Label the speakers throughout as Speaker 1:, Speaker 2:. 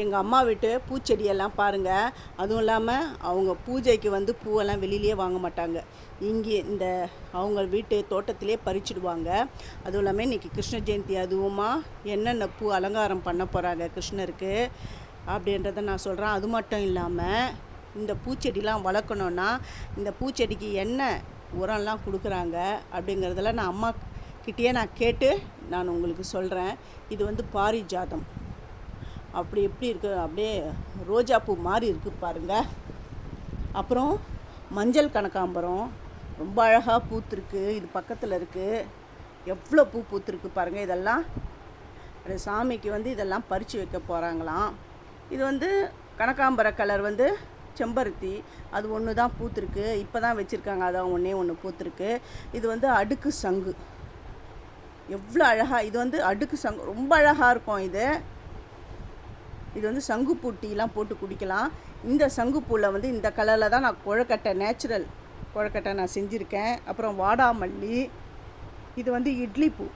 Speaker 1: எங்கள் அம்மா வீட்டு பூச்செடியெல்லாம் பாருங்கள் அதுவும் இல்லாமல் அவங்க பூஜைக்கு வந்து பூவெல்லாம் வெளியிலேயே வாங்க மாட்டாங்க. இங்கே இந்த அவங்க வீட்டு தோட்டத்திலே பறிச்சிடுவாங்க. அதுவும் இல்லாமல் இன்றைக்கி கிருஷ்ண ஜெயந்தி அதுவுமா என்னென்ன பூ அலங்காரம் பண்ண போகிறாங்க கிருஷ்ணருக்கு அப்படின்றத நான் சொல்கிறேன் அது மட்டும் இல்லாமல் இந்த பூச்செடிலாம் வளர்க்கணுன்னா இந்த பூச்செடிக்கு என்ன உரம்லாம் கொடுக்குறாங்க அப்படிங்கிறதெல்லாம் நான் அம்மா கிட்டேயே நான் கேட்டு நான் உங்களுக்கு சொல்கிறேன் இது வந்து பாரிஜாதம். அப்படி எப்படி இருக்குது அப்படியே ரோஜா பூ மாதிரி இருக்குது பாருங்கள் அப்புறம் மஞ்சள் கனகாம்பரம் ரொம்ப அழகாக பூத்துருக்கு. இது பக்கத்தில் இருக்குது எவ்வளோ பூ பூத்துருக்கு பாருங்கள் இதெல்லாம் சாமிக்கு வந்து இதெல்லாம் பறித்து வைக்க போகிறாங்களாம் இது வந்து கனகாம்பர கலர் வந்து செம்பருத்தி. அது ஒன்று தான் பூத்துருக்கு. இப்போ தான் வச்சுருக்காங்க. அதான் ஒன்றே ஒன்று பூத்துருக்கு. இது வந்து அடுக்கு சங்கு. எவ்வளோ அழகாக இது வந்து அடுக்கு சங்கு. ரொம்ப அழகாக இருக்கும் இது. இது வந்து சங்குப்பூ டீலாம் போட்டு குடிக்கலாம். இந்த சங்குப்பூவில் வந்து இந்த கலரில் தான் நான் குழக்கட்டை நேச்சுரல் குழக்கட்டை நான் செஞ்சுருக்கேன். அப்புறம் வாடாமல்லி இது வந்து இட்லி பூ.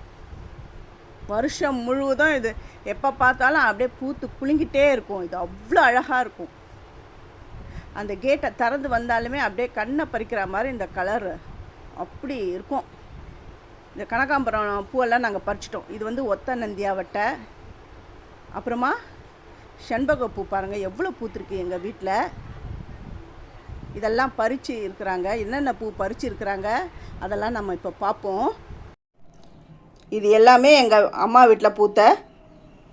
Speaker 1: வருஷம் முழுவதும் இது எப்போ பார்த்தாலும் அப்படியே பூத்து குலுங்கிட்டே இருக்கும். இது அவ்வளோ அழகாக இருக்கும். அந்த கேட்டை திறந்து வந்தாலுமே அப்படியே கண்ணை பறிக்கிற மாதிரி இந்த கலர் அப்படி இருக்கும். இந்த கனகாம்பரம் பூவெல்லாம் நாங்கள் பறிச்சிட்டோம். இது வந்து ஒத்த நந்தியாவட்டை அப்புறமா செண்பக பூ பாருங்கள் எவ்வளோ பூத்துருக்கு எங்கள் வீட்டில் இதெல்லாம் பறித்து இருக்கிறாங்க. என்னென்ன பூ பறித்து இருக்கிறாங்க அதெல்லாம் நம்ம இப்போ பார்ப்போம் இது எல்லாமே எங்கள் அம்மா வீட்டில் பூத்த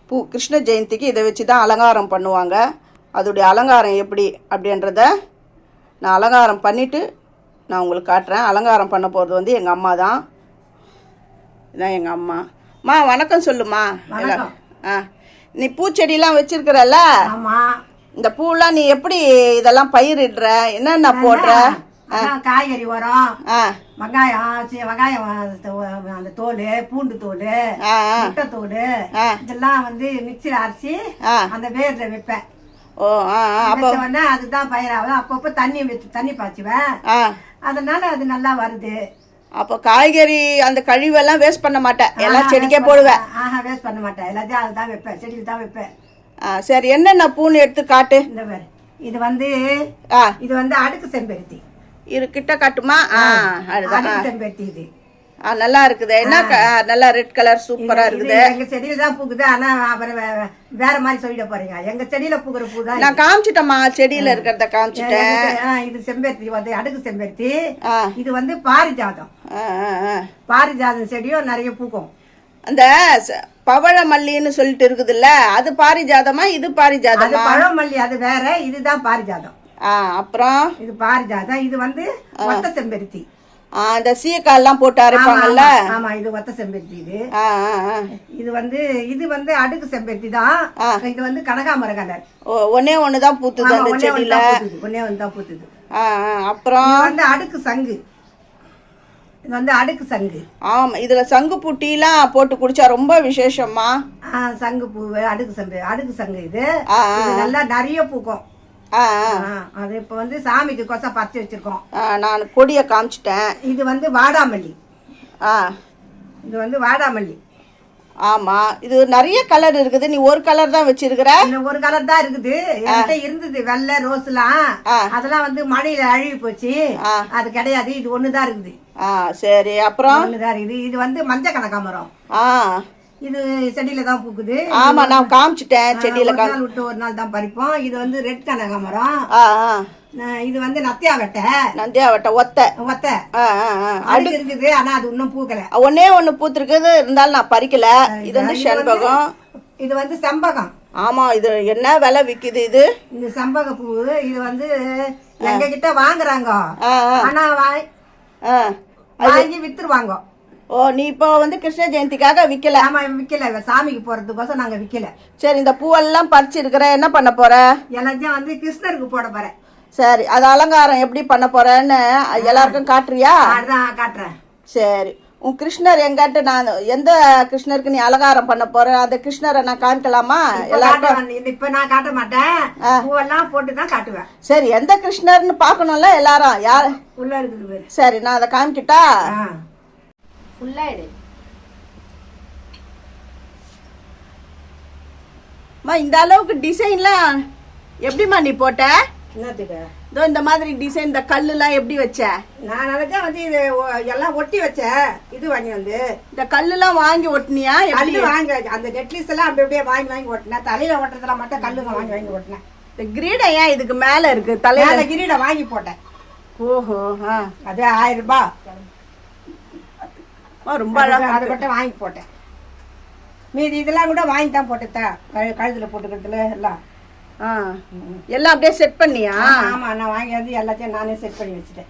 Speaker 1: பூ. கிருஷ்ண ஜெயந்திக்கு இதை வச்சு தான் அலங்காரம் பண்ணுவாங்க. அதோடைய அலங்காரம் எப்படி அப்படின்றத நான் அலங்காரம் பண்ணிவிட்டு நான் உங்களுக்கு காட்டுறேன். அலங்காரம் பண்ண போகிறது வந்து எங்கள் அம்மா தான். இதான் எங்கள் அம்மா. அம்மா வணக்கம் சொல்லுமா. ஆ. நீ பூச்செடிலாம் வச்சிருக்கிறல்ல?
Speaker 2: ஆமா.
Speaker 1: இந்த பூலாம் நீ எப்படி இதெல்லாம் பயிரிடுற? என்னென்ன போடுற?
Speaker 2: காய்கறி உரம் வெங்காயம் வெங்காயம் அந்த- தோல் பூண்டு தோல் முட்டை தோல். இதெல்லாம் வந்து மிக்சியில் அரைச்சி. அந்த வேர்ல வைப்பேன்.
Speaker 1: ஓ அப்போ
Speaker 2: அதுதான் பயிராகும். அப்பப்போ தண்ணி வச்சு தண்ணி பாய்ச்சுவேன். அதனால அது நல்லா வருது.
Speaker 1: அப்போ காய்கறி அந்த கழிவெல்லாம் வேஸ்ட் பண்ண மாட்டேன். எல்லாம் செடிக்கே போடுவேன்.
Speaker 2: ஆஹா வேஸ்ட் பண்ண மாட்டேன். எல்லாத்தையும் அதுதான் வைப்பேன். செடியில் தான் வைப்பேன்.
Speaker 1: ஆ சரி என்னென்ன பூன்னு எடுத்து காட்டு?
Speaker 2: இந்த பாரு. இது வந்து
Speaker 1: ஆ.
Speaker 2: இது வந்து அடுக்கு செம்பருத்தி.
Speaker 1: இரு கிட்ட காட்டுமா? ஆ.
Speaker 2: அடுக்கு செம்பருத்தி இது.
Speaker 1: ஆ நல்லா இருக்குது. என்ன நல்லா ரெட் கலர் சூப்பரா இருக்குது.
Speaker 2: எங்க செடியில தான் பூக்குது. ஆனா அப்புறம் வேற மாதிரி சொல்லிட போறீங்க. எங்க செடியில பூக்குற பூ தான்
Speaker 1: நான் காமிச்சிட்டேம்மா செடியில இருக்கிறத காமிச்சிட்டேன்.
Speaker 2: இது செம்பருத்தி வந்து அடுக்கு செம்பருத்தி. இது வந்து பாரிஜாதம். பாரிஜாதம் செடியும் நிறைய பூக்கும்.
Speaker 1: அந்த பவழ மல்லின்னு சொல்லிட்டு இருக்குதுல்ல அது பாரிஜாதமா இது பாரிஜாதமா?
Speaker 2: பழமல்லி அது வேற இதுதான் பாரிஜாதம்.
Speaker 1: அப்புறம்?
Speaker 2: இது பாரிஜாதம். இது வந்து ஒத்த செம்பருத்தி.
Speaker 1: அந்த சீக்கால்லாம் போட்டு அரைப்பாங்கல்ல
Speaker 2: ஆமா, இது ஒத்த செம்பருத்தி இது. இது வந்து இது வந்து அடுக்கு செம்பருத்தி தான். இது வந்து கனகாமர கலர்.
Speaker 1: ஒன்னே ஒன்று தான் பூத்துது அந்த செடியில.
Speaker 2: ஒன்னே ஒன்று தான் பூத்துது.
Speaker 1: அப்புறம்?
Speaker 2: வந்து அடுக்கு சங்கு. இது வந்து அடுக்கு சங்கு.
Speaker 1: ஆமா இதுல சங்கு புட்டிலாம் போட்டு குடிச்சா ரொம்ப விசேஷம்மா.
Speaker 2: ஆ, சங்கு பூ அடுக்கு சங்கு அடுக்கு சங்கு இது நல்லா நிறைய பூக்கும். அது இப்ப வந்து சாமிக்கு கொசை பறிச்சு வச்சிருக்கோம்.
Speaker 1: நான் கொடியை காமிச்சிட்டேன்.
Speaker 2: இது வந்து வாடாமல்லி.
Speaker 1: ஆ.
Speaker 2: இது வந்து வாடாமல்லி.
Speaker 1: ஆமா இது நிறைய கலர் இருக்குது. நீ ஒரு கலர் தான் வச்சிருக்கிற?
Speaker 2: ஒரு கலர் தான் இருக்குது. என்கிட்ட இருந்தது வெள்ளை ரோஸ்லாம். அதெல்லாம் வந்து மழையில அழுகி போச்சு. அது கிடையாது. இது ஒண்ணுதான் இருக்குது.
Speaker 1: ஆ சரி. அப்புறம்?
Speaker 2: ஒண்ணுதான் இருக்குது. இது வந்து மஞ்சள் கனகாமரம்
Speaker 1: ஆ.
Speaker 2: இது செடியில தான் பூக்குது.
Speaker 1: ஆமா நான் காமிச்சிட்டேன் செடியில
Speaker 2: நாள் விட்டு ஒரு நாள் தான் பறிப்போம். இது வந்து ரெட் கனகாமரம் இது வந்து நத்தியா வெட்டை.
Speaker 1: நந்தியாவட்ட ஒத்த.
Speaker 2: ஒத்த.
Speaker 1: ஆ
Speaker 2: அடுக்கு இருக்குது ஆனா அது இன்னும் பூக்கல.
Speaker 1: ஒன்னே ஒண்ணு பூத்திருக்குது. இருந்தாலும் நான் பறிக்கல. இது வந்து செண்பகம்.
Speaker 2: இது வந்து செம்பகம்.
Speaker 1: ஆமா இது என்ன விலை விக்குது இது?
Speaker 2: இந்த செம்பக பூ. இது வந்து எங்க கிட்ட வாங்குறாங்க. ஆனா வாங்கி வித்துருவாங்க.
Speaker 1: ஓ நீ இப்போ வந்து கிருஷ்ண ஜெயந்திக்காக விக்கல.
Speaker 2: ஆமா விக்கல. இவ சாமிக்கு போறதுக்கோசம் நாங்க விக்கல.
Speaker 1: சரி இந்த பூவெல்லாம் பறிச்சிருக்கிற என்ன பண்ண போற?
Speaker 2: எல்லாத்தையும் வந்து கிருஷ்ணருக்கு போட போறேன்.
Speaker 1: சரி அது அலங்காரம் எப்படி பண்ண போறேன்னு எல்லாருக்கும் காட்டுறியா?
Speaker 2: காட்டுறேன்.
Speaker 1: சரி உன் கிருஷ்ணர் எங்கிட்ட நான் எந்த கிருஷ்ணருக்கு நீ அலங்காரம் பண்ண போற? அந்த கிருஷ்ணரை நான் காமிக்கலாமா? எல்லாருக்கும்?
Speaker 2: இப்ப நான் காட்ட மாட்டேன். பூவெல்லாம் போட்டு தான் காட்டுவேன்.
Speaker 1: சரி எந்த கிருஷ்ணர்னு பார்க்கணும்ல எல்லாரும்? யார்?
Speaker 2: உள்ள இருக்குது.
Speaker 1: சரி நான் அதை காமிக்கிட்டா? அம்மா இந்த அளவுக்கு டிசைன்லாம் எப்படிம்மா நீ போட்ட?
Speaker 2: என்னத்துக்கு?
Speaker 1: இதோ இந்த மாதிரி டிசைன் இந்த கல்லுலாம் எப்படி வச்ச?
Speaker 2: நான் நினைச்சேன் வந்து இது எல்லாம் ஒட்டி வச்சேன் இது வாங்கி வந்து.
Speaker 1: இந்த கல்லுலாம் வாங்கி ஒட்டினியா? எப்படி?
Speaker 2: வாங்கி. அந்த நெட்லிஸ் எல்லாம் அப்படி அப்படியே வாங்கி வாங்கி ஓட்டினேன் தலையில ஓட்டுறதுல மட்டும் கல்லுங்க வாங்கி வாங்கி ஓட்டினேன்
Speaker 1: இந்த கிரீடம் ஏன் இதுக்கு மேல இருக்கு? தலையில
Speaker 2: மேல கிரீட வாங்கி போட்டேன்.
Speaker 1: ஓஹோ ஆ.
Speaker 2: அது ஆயிரம் ரூபாய்.
Speaker 1: ரொம்ப அழகா
Speaker 2: அதை மட்டும் வாங்கி போட்டேன். மீதி இதெல்லாம் கூட வாங்கி தான் போட்டுத்தான் கழு- கழுத்துல போட்டுக்கிறதுல எல்லாம்.
Speaker 1: ஆ எல்லாம் அப்படியே செட் பண்ணியா?
Speaker 2: ஆமா, ஆமா நான் வாங்கி வந்து எல்லாத்தையும் நானே செட் பண்ணி வச்சுட்டேன்.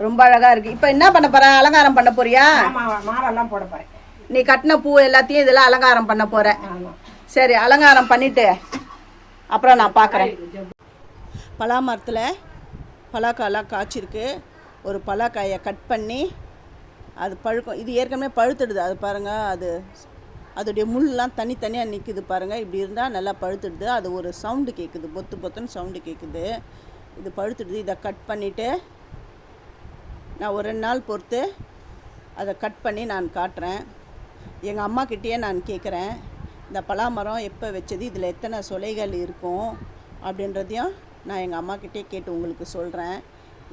Speaker 1: ரொம்ப அழகா இருக்கு. இப்போ என்ன பண்ண போற? அலங்காரம் பண்ண போறியா?
Speaker 2: ஆமா மாரெல்லாம் போட போறேன்.
Speaker 1: நீ கட்டின பூ எல்லாத்தையும் இதெல்லாம் அலங்காரம் பண்ண
Speaker 2: ஆமா.
Speaker 1: சரி அலங்காரம் பண்ணிட்டு அப்புறம் நான் பார்க்குறேன் பலாமரத்தில் பலாக்காயெல்லாம் காய்ச்சிருக்கு. ஒரு பலாக்காயை கட் பண்ணி அது பழுக்கும். இது ஏற்கனவே பழுத்துடுது. அது பாருங்கள் அது அதோடைய முள்ளெலாம் தனித்தனியாக நிற்குது பாருங்கள் இப்படி இருந்தால் நல்லா பழுத்துடுது. அது ஒரு சவுண்டு கேட்குது பொத்து பொத்துன்னு சவுண்டு கேட்குது இது பழுத்துடுது. இதை கட் பண்ணிவிட்டு நான் ஒரு ரெண்டு நாள் பொறுத்து அதை கட் பண்ணி நான் காட்டுறேன். எங்கள் அம்மாக்கிட்டேயே நான் கேட்குறேன் இந்த பலாமரம் எப்போ வச்சது? இதில் எத்தனை சொலைகள் இருக்கும்? அப்படின்றதையும் நான் எங்கள் அம்மாக்கிட்டே கேட்டு உங்களுக்கு சொல்கிறேன்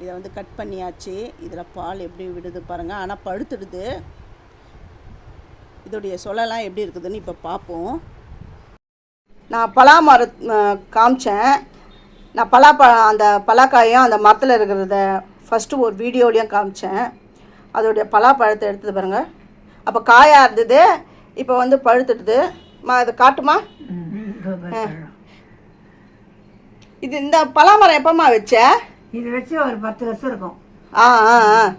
Speaker 1: இதை வந்து கட் பண்ணியாச்சு. இதில் பால் எப்படி விடுது பாருங்கள் ஆனால் பழுத்துடுது. இதோடைய சொலைலாம் எப்படி இருக்குதுன்னு இப்போ பார்ப்போம் நான் பலாமரம் காமிச்சேன். நான் பலாப்பழம் அந்த பலாக்காயும் அந்த மரத்தில் இருக்கிறத ஃபஸ்ட்டு ஒரு வீடியோலையும் காமிச்சேன். அதோடைய பலாப்பழத்தை எடுத்தது பாருங்க. அப்போ காயாக இருந்தது. இப்போ வந்து பழுத்துடுது. மா அதை காட்டுமா? இது இந்த பலாமரம் எப்போம்மா வச்ச?
Speaker 2: இது வச்சு ஒரு பத்து வருஷம் இருக்கும்.
Speaker 1: ஆ ஆ ஆ.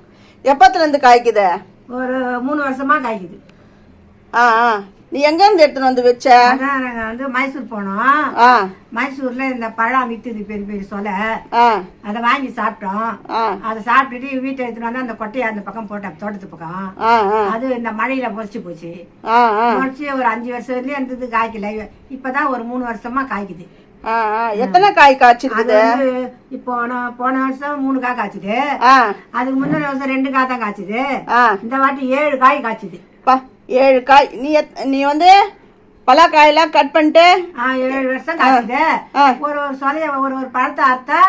Speaker 1: எப்பத்துலேருந்து காய்க்குது?
Speaker 2: ஒரு மூணு வருஷமா காய்க்குது.
Speaker 1: ஆ ஆ. நீ எங்கேருந்து எடுத்துன்னு வந்து வச்ச?
Speaker 2: அதான் வந்து மைசூர் போனோம்.
Speaker 1: ஆ.
Speaker 2: மைசூர்ல இந்த பழம் வித்துது பெரிய பெரிய சொலை.
Speaker 1: ஆ.
Speaker 2: அதை வாங்கி சாப்பிட்டோம்.
Speaker 1: ஆ.
Speaker 2: அதை சாப்பிட்டுட்டு வீட்டை எடுத்துட்டு வந்து அந்த கொட்டையை அந்த பக்கம் போட்டேன் தோட்டத்து பக்கம்.
Speaker 1: ஆ ஆ.
Speaker 2: அது இந்த மழையில பொறிச்சு போச்சு.
Speaker 1: ஆ
Speaker 2: ஒரு அஞ்சு வருஷத்துலயே இருந்தது காய்க்கல. இப்பதான் ஒரு மூணு வருஷமா காய்க்குது.
Speaker 1: எத்தனை காய் காய்ச்சிருக்குது?
Speaker 2: இப்போ நான் போன வருஷம் மூணு காய் காய்ச்சுது. அதுக்கு முந்தின வருஷம் ரெண்டு காய் தான் காய்ச்சுது. இந்த வாட்டி ஏழு காய் காய்ச்சுது.
Speaker 1: பா ஏழு காய். நீ நீ வந்து பலாக்காயெல்லாம் கட் பண்ணிட்டு
Speaker 2: ஏழு வருஷம் காய்ச்சுது. ஒரு ஒரு சொலைய ஒரு ஒரு பழத்தை அறுத்தா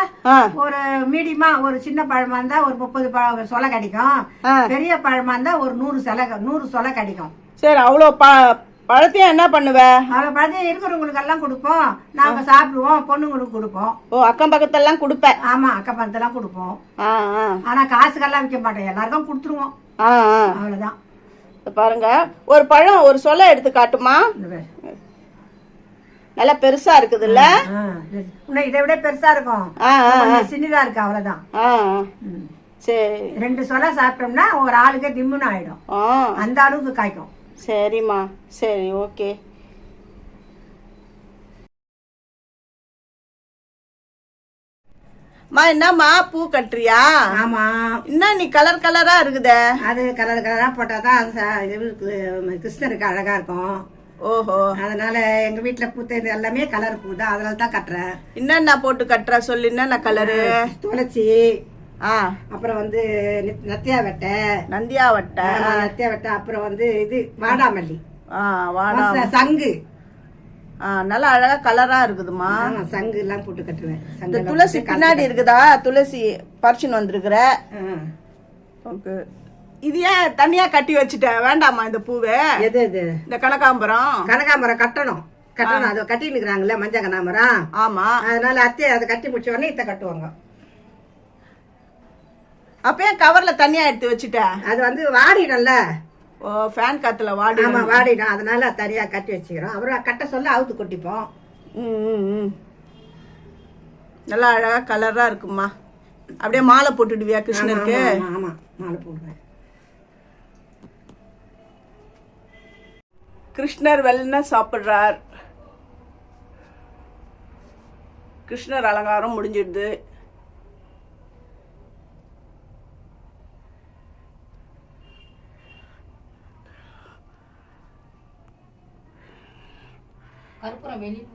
Speaker 2: ஒரு மீடியமா ஒரு சின்ன பழமா இருந்தா ஒரு முப்பது பழ சொலை கிடைக்கும். பெரிய பழமா இருந்தா ஒரு நூறு சொலை நூறு சொலை கிடைக்கும்.
Speaker 1: சரி அவ்வளோ ப பழத்தையும் என்ன பண்ணுவ?
Speaker 2: பழத்தையும் இருக்கிறவங்களுக்கு எல்லாம் கொடுப்போம். நாங்க சாப்பிடுவோம் பொண்ணுங்களுக்கு கொடுப்போம்.
Speaker 1: ஓ அக்கம் பக்கத்தெல்லாம் கொடுப்ப?
Speaker 2: ஆமா அக்கா பழத்தெல்லாம் கொடுப்போம். ஆனா காசுக்கெல்லாம் விற்க மாட்டோம். எல்லாருக்கும் கொடுத்துருவோம். அவ்வளவுதான்.
Speaker 1: பாருங்க. ஒரு பழம் ஒரு சொல்ல எடுத்து காட்டுமா. நல்லா பெருசா இருக்குதுல்ல?
Speaker 2: ஆ, இது- விட பெருசா இருக்கும். சின்னதா இருக்கு அவ்வளவுதான்.
Speaker 1: சரி.
Speaker 2: ரெண்டு சொலை சாப்பிட்டோம்னா ஒரு ஆளுக்கு திம்முன்னு ஆயிடும். அந்த அளவுக்கு காய்க்கும்.
Speaker 1: சரிம்மா. சரி ஓகே. மா என்னம்மா? பூ கட்டுறியா?
Speaker 2: ஆமா.
Speaker 1: என்ன நீ கலர் கலரா இருக்குதே?
Speaker 2: அது கலர் கலரா போட்டாதான் அது கிருஷ்ணருக்கு அழகா இருக்கும்.
Speaker 1: ஓஹோ.
Speaker 2: அதனால எங்க வீட்டுல பூத்தது எல்லாமே கலர் பூ தான். அதனால தான் கட்டுறேன்.
Speaker 1: என்னென்ன போட்டு கட்டுற? சொல்லு என்னென்ன கலரு
Speaker 2: துளசி. அப்புறம் வந்து நெத்- நத்தியா வெட்டை.
Speaker 1: நந்தியா வட்டை.
Speaker 2: நத்தியா வெட்டை. அப்புறம் வந்து இது வாடாமல்லி. சங்கு.
Speaker 1: நல்லா அழகா கலரா இருக்குதுமா
Speaker 2: சங்கு எல்லாம் போட்டு கட்டுவேன்.
Speaker 1: இந்த துளசி பின்னாடி இருக்குதா? துளசி பறிச்சுன்னு வந்திருக்கிற. இது ஏன் தனியா கட்டி வச்சுட்ட? வேண்டாமா இந்த பூவை?
Speaker 2: எது எது?
Speaker 1: இந்த கனகாம்பரம்.
Speaker 2: கனகாமரம் கட்டணும். கட்டணும். அதை கட்டின்னு இருக்கிறாங்கல்ல மஞ்சள் கனகாமரம்
Speaker 1: ஆமா.
Speaker 2: அதனால அத்தையை அதை கட்டி முடிச்ச உடனே இத்த கட்டுவாங்க.
Speaker 1: அப்ப ஏன் கவர்ல தனியா எடுத்து வச்சுட்ட?
Speaker 2: அது வந்து வாடிடும்ல
Speaker 1: ஓ ஃபேன் காத்துல வாடி
Speaker 2: ஆமா வாடிடும் அதனால தனியா கட்டி வச்சுக்கிறோம். அப்புறம் கட்ட சொல்ல அவுத்து கொட்டிப்போம்.
Speaker 1: ம். நல்லா அழகா கலரா இருக்குமா அப்படியே மாலை போட்டுடுவியா கிருஷ்ணருக்கு
Speaker 2: ஆமா மாலை போடுவேன்.
Speaker 1: கிருஷ்ணர் வெள்ளன சாப்பிடுறார். கிருஷ்ணர் அலங்காரம் முடிஞ்சிடுது.
Speaker 3: Ele